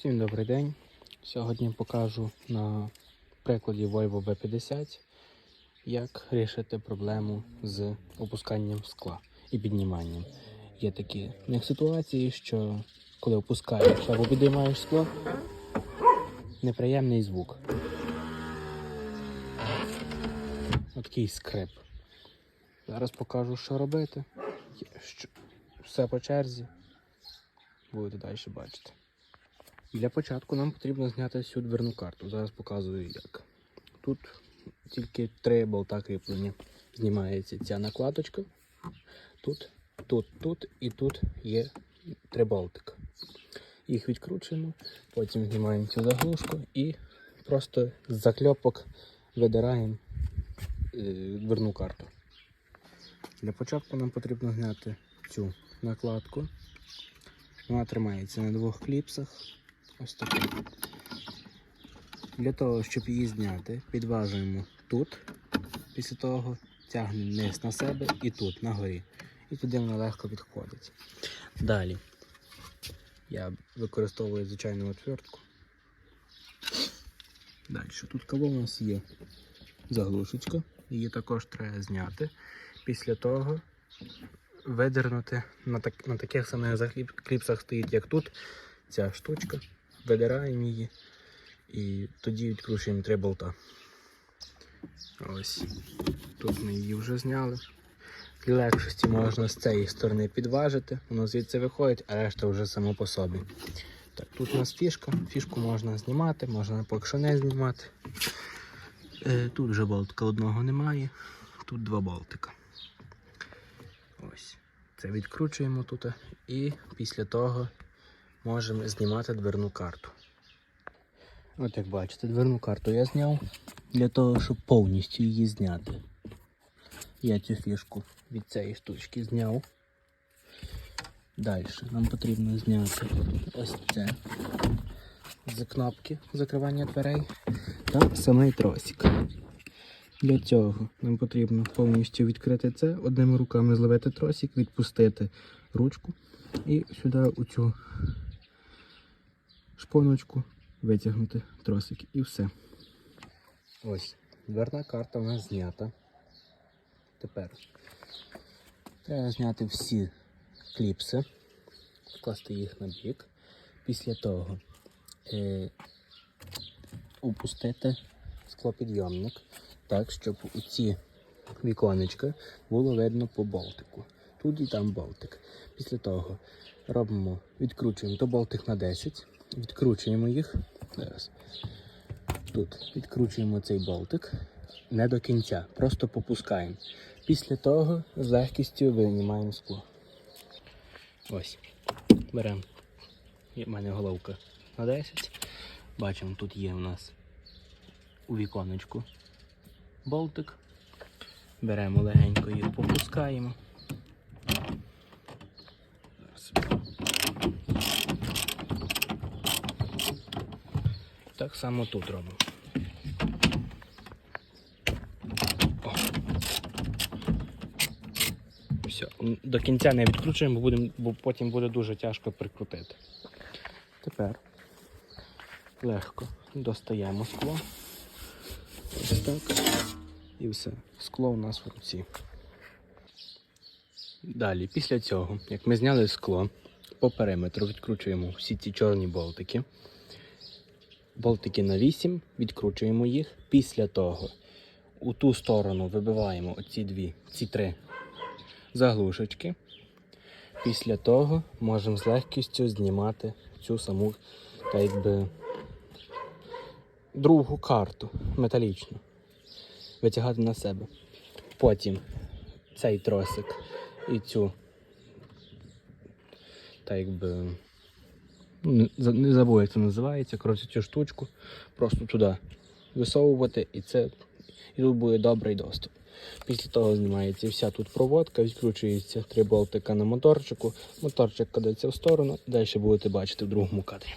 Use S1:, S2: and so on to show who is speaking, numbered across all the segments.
S1: Всім добрий день. Сьогодні покажу на прикладі Volvo V50, як рішити проблему з опусканням скла і підніманням. Є такі в них ситуації, що коли опускаєш або підіймаєш скло, неприємний звук. Такий скрип. Зараз покажу, що робити. Все по черзі. Будете далі бачити. Для початку нам потрібно зняти всю дверну карту. Зараз показую як. Тут тільки три болта кріплення. Знімається ця накладочка. Тут, тут, тут і тут є три болтика. Їх відкручуємо, потім знімаємо цю заглушку і просто з закльопок видираємо е, дверну карту. Для початку нам потрібно зняти цю накладку. Вона тримається на двох кліпсах. Ось таке. Для того, щоб її зняти, підважуємо тут. Після того тягнемо вниз на себе і тут, на горі. І туди вона легко підходить. Далі я використовую звичайну отвертку. Далі. Тут кого у нас є заглушечка. Її також треба зняти. Після того видернути на, так, на таких самих закліп- кліпсах стоїть, як тут, ця штучка. Видираємо її і тоді відкручуємо три болта. Ось. Тут ми її вже зняли. Для легшості можна з цієї сторони підважити, воно звідси виходить, а решта вже само по собі. Так, тут у нас фішка. Фішку можна знімати, можна поки що не знімати. Е, тут вже болтика одного немає, тут два болтика. Ось. Це відкручуємо тут і після того можемо знімати дверну карту. От як бачите, дверну карту я зняв для того, щоб повністю її зняти. Я цю фішку від цієї штучки зняв. Далі нам потрібно зняти ось це з кнопки закривання дверей та самий тросик. Для цього нам потрібно повністю відкрити це, одними руками зловити тросик, відпустити ручку і сюди у цю шпоночку витягнути тросик і все. Ось, дверна карта у нас знята. Тепер треба зняти всі кліпси, вкласти їх на бік. Після того е, опустити склопідйомник так, щоб у ці віконечка було видно по болтику. Тут і там болтик. Після того робимо, відкручуємо то болтик на 10, відкручуємо їх. Зараз. Тут відкручуємо цей болтик не до кінця, просто попускаємо. Після того з легкістю винімаємо скло. Ось. Беремо. В мене головка на 10. Бачимо, тут є у нас у віконечку болтик. Беремо легенько їх попускаємо. Само тут робимо. О. Все, до кінця не відкручуємо, бо, будем, бо потім буде дуже тяжко прикрутити. Тепер легко достаємо скло. Ось так. І все. Скло у нас в руці. Далі, після цього, як ми зняли скло, по периметру відкручуємо всі ці чорні болтики. Болтики на 8, відкручуємо їх. Після того у ту сторону вибиваємо оці дві, ці три заглушечки. Після того можемо з легкістю знімати цю саму, так якби, другу карту металічну. Витягати на себе. Потім цей тросик і цю, так якби, не за- забув, як це називається. Коротше, цю штучку просто туди висовувати і це і тут буде добрий доступ. Після того знімається вся тут проводка, відкручується три болтика на моторчику, моторчик кидається в сторону і далі будете бачити в другому кадрі.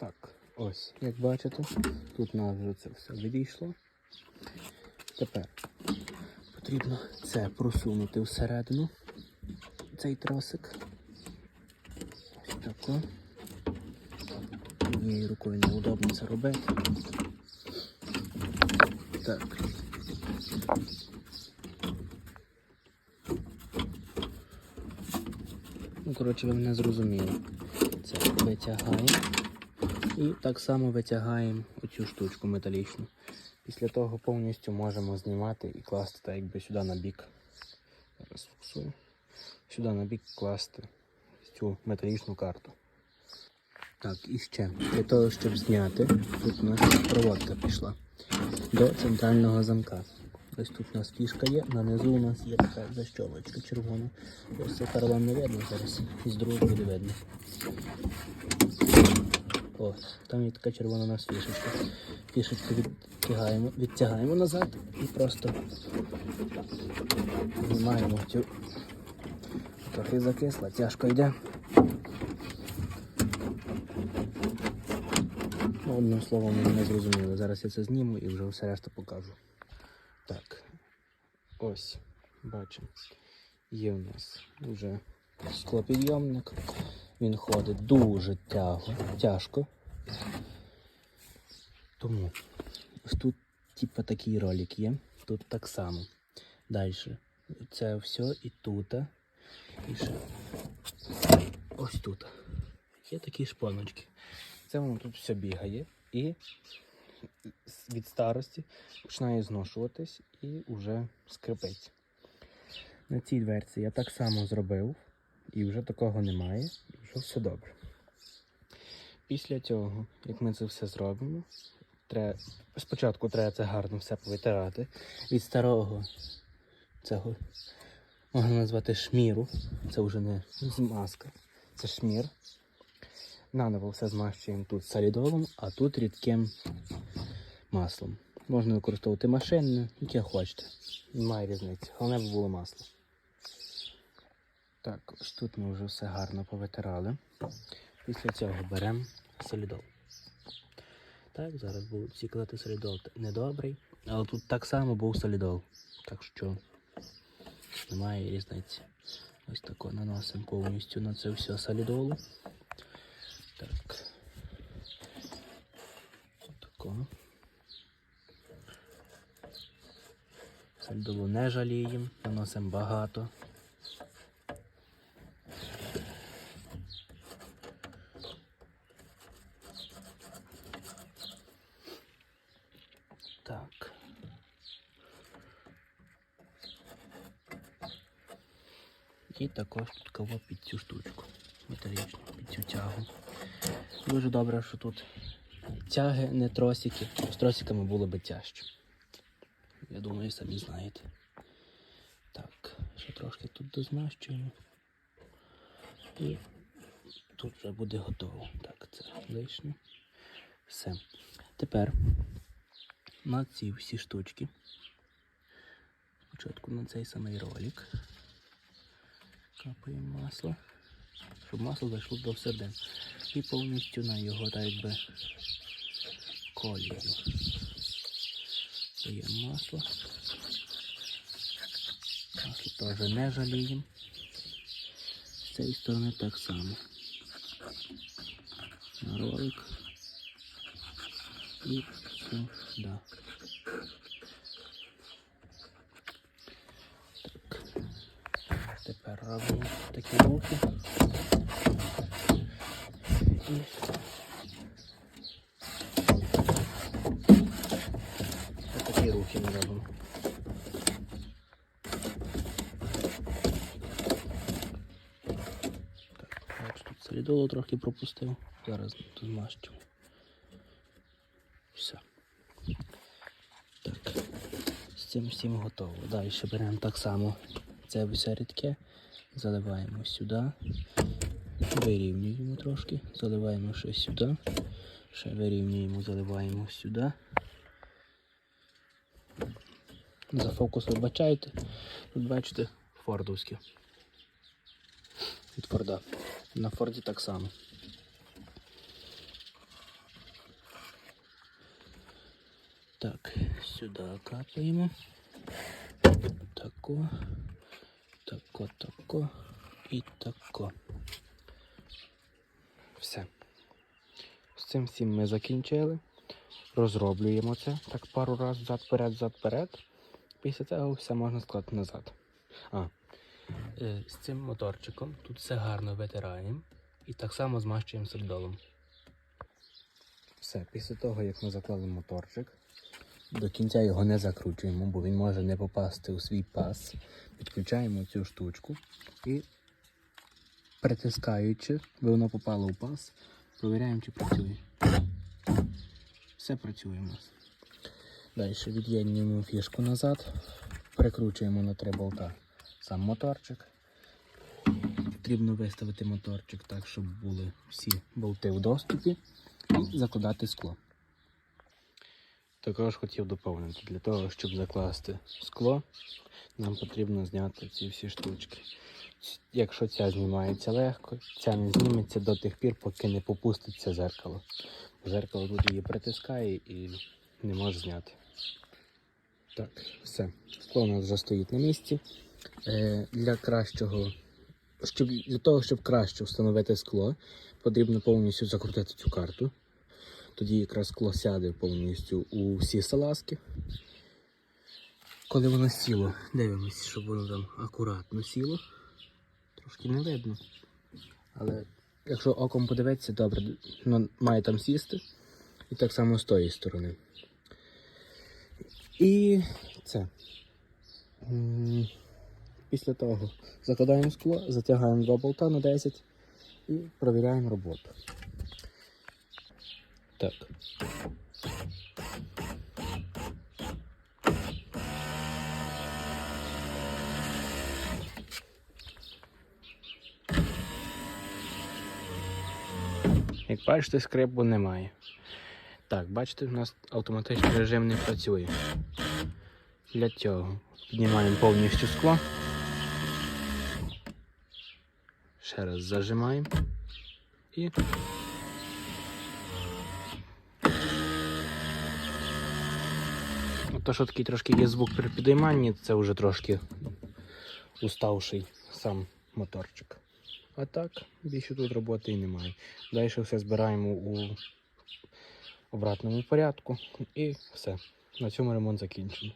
S1: Так, ось, як бачите, тут нас вже це все відійшло. Тепер потрібно це просунути всередину, цей тросик. Ось тако. однією рукою неудобно це робити. Так. Ну, коротше, ви мене зрозуміли. Це витягаємо. І так само витягаємо оцю штучку металічну. Після того повністю можемо знімати і класти так якби сюди на бік. Зараз фокусую. Сюди на бік класти цю металічну карту. Так, і ще для того, щоб зняти, тут у нас проводка пішла до центрального замка. Ось тут у нас фішка є, на низу у нас є така защолочка червона. Ось це карабан не видно зараз, з другого буде видно. Ось, там є така червона у нас фішечка. Фішечку відтягаємо, відтягаємо назад і просто знімаємо цю. Трохи закисла, тяжко йде. Ну, одним словом, не зрозуміли. Зараз я це зніму і вже все решта покажу. Так. Ось, бачимо. Є у нас вже склопідйомник. Він ходить дуже тяго, тяжко. Тому ось тут, типу, такий ролик є. Тут так само. Далі. Це все і тут. І ще ось тут. Є такі шпоночки. Це воно тут все бігає і від старості починає зношуватись і вже скрипить. На цій дверці я так само зробив, і вже такого немає, і вже все добре. Після цього, як ми це все зробимо, треба, спочатку треба це гарно все повитирати. Від старого цього можна назвати шміру. Це вже не змазка, це шмір. Наново все змащуємо тут солідолом, а тут рідким маслом. Можна використовувати машинне, яке хочете. Немає різниці. Головне, щоб було масло. Так, ось тут ми вже все гарно повитирали. Після цього беремо солідол. Так, зараз будуть всі казати солідол недобрий, але тут так само був солідол. Так що немає різниці. Ось тако наносимо повністю на це все солідолу. Так. Отако. Сальдолу не жаліємо, наносимо багато. Так. І також тут кого під цю штучку металічну, під цю тягу. Дуже добре, що тут тяги, не тросики. З тросиками було би тяжче. Я думаю, самі знаєте. Так, ще трошки тут дозмащуємо. І тут вже буде готово. Так, це лишнє. Все. Тепер на ці всі штучки. Спочатку на цей самий ролик. Капаємо масло щоб масло зайшло до середин. І повністю на його так якби колію. Даємо масло. Масло теж не жаліємо. З цієї сторони так само. На ролик. І сюди. Тепер робимо такі рухи. І такі рухи ми робимо. Так, тут солідолу трохи пропустив. Зараз тут змащу. Все. Так. З цим всім готово. Далі беремо так само це все рідке, заливаємо сюди. Вирівнюємо трошки, заливаємо ще сюди. Ще вирівнюємо, заливаємо сюди. За фокус вибачайте. Тут бачите фордовське. Від Форда. На Форді так само. Так, сюди капаємо. Тако, тако, тако і тако. Все. Ось цим всім ми закінчили. Розроблюємо це так пару разів зад перед зад перед. Після цього все можна склати назад. А, е, з цим моторчиком тут все гарно витираємо і так само змащуємо сердолом. Все, після того, як ми заклали моторчик, до кінця його не закручуємо, бо він може не попасти у свій пас. Підключаємо цю штучку і притискаючи, бо воно попало у пас, провіряємо, чи працює. Все працює у нас. Далі від'єднуємо фішку назад, прикручуємо на три болта сам моторчик. Потрібно виставити моторчик так, щоб були всі болти в доступі і закладати скло. Також хотів доповнити, для того, щоб закласти скло, нам потрібно зняти ці всі штучки. Якщо ця знімається легко, ця не зніметься до тих пір, поки не попуститься зеркало. Зеркало тут її притискає і не може зняти. Так, все. Скло у нас вже стоїть на місці. Е, для кращого, щоб, для того, щоб краще встановити скло, потрібно повністю закрутити цю карту. Тоді якраз скло сяде повністю у всі салазки. Коли воно сіло, дивимося, щоб воно там акуратно сіло. Трошки не видно. Але якщо оком подивитися, добре, воно має там сісти. І так само з тої сторони. І це. Після того закладаємо скло, затягаємо два болта на 10 і провіряємо роботу. Так. Як бачите, скрипу немає. Так, бачите, у нас автоматичний режим не працює. Для цього піднімаємо повністю скло. Ще раз зажимаємо і То, що такий трошки є звук при підійманні, це вже трошки уставший сам моторчик. А так, більше тут роботи і немає. Далі все збираємо у обратному порядку і все. На цьому ремонт закінчено.